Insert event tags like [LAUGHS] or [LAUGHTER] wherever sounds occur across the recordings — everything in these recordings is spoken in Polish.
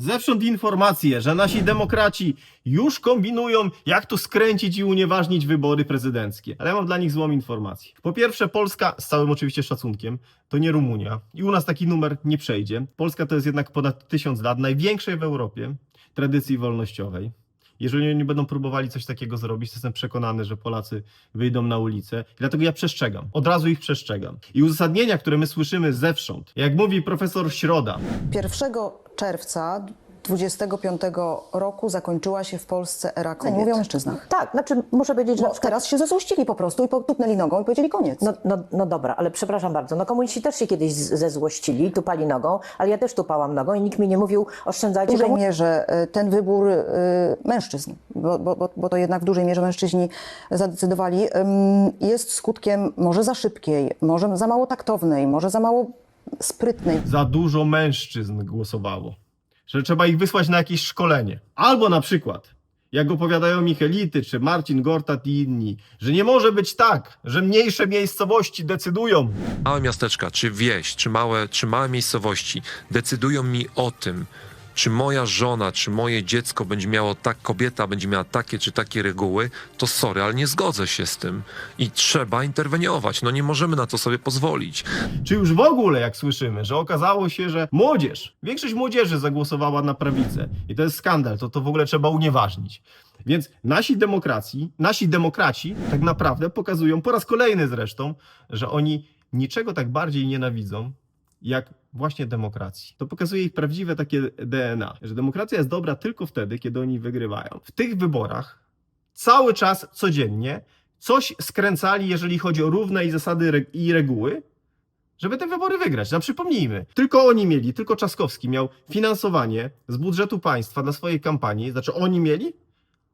Zewsząd informacje, że nasi demokraci już kombinują, jak tu skręcić i unieważnić wybory prezydenckie. Ale ja mam dla nich złą informację. Po pierwsze, Polska, z całym oczywiście szacunkiem, to nie Rumunia. I u nas taki numer nie przejdzie. Polska to jest jednak ponad tysiąc lat, największej w Europie tradycji wolnościowej. Jeżeli oni będą próbowali coś takiego zrobić, to jestem przekonany, że Polacy wyjdą na ulicę. I dlatego ja przestrzegam. Od razu ich przestrzegam. I uzasadnienia, które my słyszymy zewsząd, jak mówi profesor Środa, 1 czerwca 25 roku zakończyła się w Polsce era kobiet. Mówią o mężczyznach. Tak, znaczy muszę powiedzieć, że przykład... teraz się zezłościli po prostu i potupnęli nogą i powiedzieli koniec. No, no, no dobra, ale przepraszam bardzo, no komuniści też się kiedyś zezłościli, tupali nogą, ale ja też tupałam nogą i nikt mi nie mówił w oszczędzajcie dużej komu- mierze y, ten wybór y, mężczyzn, bo, bo, bo- bo to jednak w dużej mierze mężczyźni zadecydowali, ym, jest skutkiem może za szybkiej, może za mało taktownej, może za mało sprytnej za dużo mężczyzn głosowało, że trzeba ich wysłać na jakieś szkolenie. Albo na przykład, jak opowiadają Michelity czy Marcin Gortat i inni, że nie może być tak, że mniejsze miejscowości decydują. małe miasteczka, czy wieś, czy małe, czy małe miejscowości decydują mi o tym, czy moja żona, czy moje dziecko będzie miało tak, kobieta będzie miała takie czy takie reguły, to sorry, ale nie zgodzę się z tym. I trzeba interweniować. No nie możemy na to sobie pozwolić. Czy już w ogóle, jak słyszymy, że okazało się, że młodzież, większość młodzieży zagłosowała na prawicę i to jest skandal, to to w ogóle trzeba unieważnić. Więc nasi demokracji, nasi demokraci tak naprawdę pokazują po raz kolejny zresztą, że oni niczego tak bardziej nienawidzą, jak właśnie demokracji. To pokazuje ich prawdziwe takie DNA, że demokracja jest dobra tylko wtedy, kiedy oni wygrywają. W tych wyborach cały czas, codziennie coś skręcali, jeżeli chodzi o równe i zasady i reguły, żeby te wybory wygrać. No przypomnijmy, tylko oni mieli, tylko Trzaskowski miał finansowanie z budżetu państwa dla swojej kampanii, znaczy oni mieli,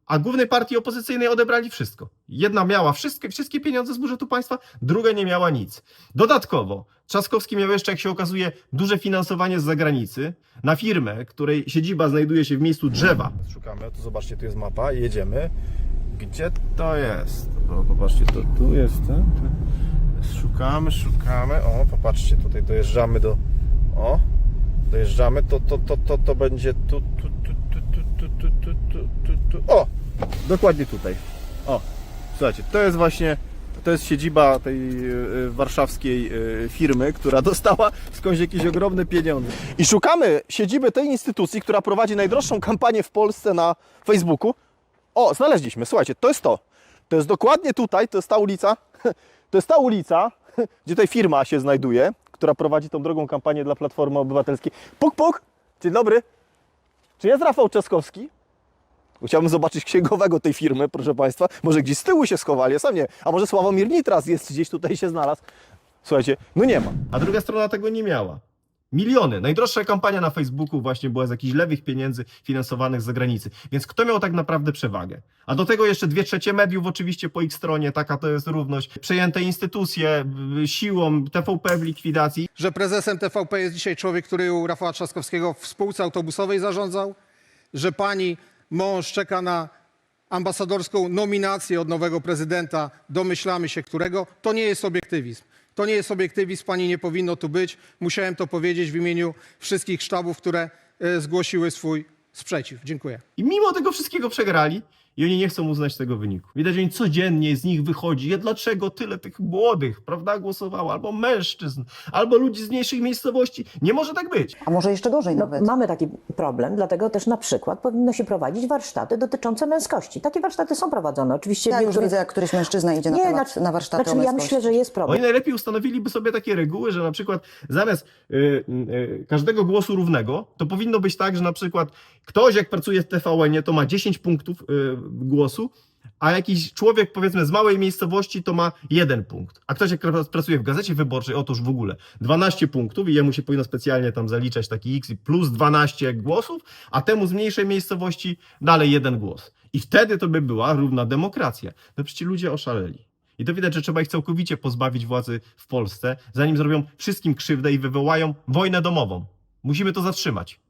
a głównej partii opozycyjnej odebrali wszystko. Jedna miała wszystkie, wszystkie pieniądze z budżetu państwa, druga nie miała nic. Dodatkowo Trzaskowski miał jeszcze, jak się okazuje, duże finansowanie z zagranicy na firmę, której siedziba znajduje się w miejscu drzewa. Szukamy, tu zobaczcie, tu jest mapa, jedziemy. Gdzie to jest? O, popatrzcie, to tu jest, tak? Szukamy, szukamy. O, popatrzcie, tutaj dojeżdżamy do. O, dojeżdżamy, to, to, to, to, to będzie tu, tu, tu, tu, tu, tu, tu, tu, tu, tu. O! Dokładnie tutaj. O, słuchajcie, to jest właśnie. To jest siedziba tej e, warszawskiej e, firmy, która [LAUGHS] dostała skądś jakieś ogromne pieniądze. I szukamy siedziby tej instytucji, która prowadzi najdroższą kampanię w Polsce na Facebooku. O, znaleźliśmy, słuchajcie, to jest to. To jest dokładnie tutaj, to jest ta ulica. [LAUGHS] To jest ta ulica, [LAUGHS] gdzie tutaj firma się znajduje, która prowadzi tą drogą kampanię dla Platformy Obywatelskiej. Puk, puk! Dzień dobry. Czy jest Rafał Trzaskowski? Chciałbym zobaczyć księgowego tej firmy, proszę Państwa. Może gdzieś z tyłu się schowali, ja sam nie. A może Sławomir Nitras jest gdzieś tutaj się znalazł. Słuchajcie, no nie ma. a druga strona tego nie miała. Miliony. Najdroższa kampania na Facebooku właśnie była z jakichś lewych pieniędzy finansowanych z zagranicy. Więc kto miał tak naprawdę przewagę? A do tego jeszcze dwie trzecie mediów oczywiście po ich stronie, taka to jest równość. Przejęte instytucje y, siłą, TVP w likwidacji. że prezesem TVP jest dzisiaj człowiek, który u Rafała Trzaskowskiego w spółce autobusowej zarządzał, że pani mąż czeka na ambasadorską nominację od nowego prezydenta, domyślamy się którego, to nie jest obiektywizm. To nie jest obiektywizm, pani nie powinno tu być. Musiałem to powiedzieć w imieniu wszystkich sztabów, które e, zgłosiły swój sprzeciw. Dziękuję. I mimo tego wszystkiego przegrali i oni nie chcą uznać tego wyniku. Widać, że oni codziennie z nich wychodzi. Ja, dlaczego tyle tych młodych, prawda, głosowało? Albo mężczyzn, albo ludzi z mniejszych miejscowości. Nie może tak być. a może jeszcze gorzej No, nawet. mamy taki problem, dlatego też na przykład powinno się prowadzić warsztaty dotyczące męskości. Takie warsztaty są prowadzone. Oczywiście Ja w już widzę, jak któryś mężczyzna idzie na, Nie, temat, znaczy- na warsztaty znaczy, o ja męskości. myślę, że jest problem. Oni najlepiej ustanowiliby sobie takie reguły, że na przykład zamiast y, y, każdego głosu równego, to powinno być tak, że na przykład ktoś jak pracuje w TVN, to ma 10 punktów y, głosu, a jakiś człowiek powiedzmy z małej miejscowości to ma jeden punkt. A ktoś jak pra- pracuje w gazecie wyborczej, otóż w ogóle 12 punktów i jemu się powinno specjalnie tam zaliczać taki x plus 12 głosów, a temu z mniejszej miejscowości dalej jeden głos. I wtedy to by była równa demokracja. No przecież ludzie oszaleli. I to widać, że trzeba ich całkowicie pozbawić władzy w Polsce, zanim zrobią wszystkim krzywdę i wywołają wojnę domową. Musimy to zatrzymać.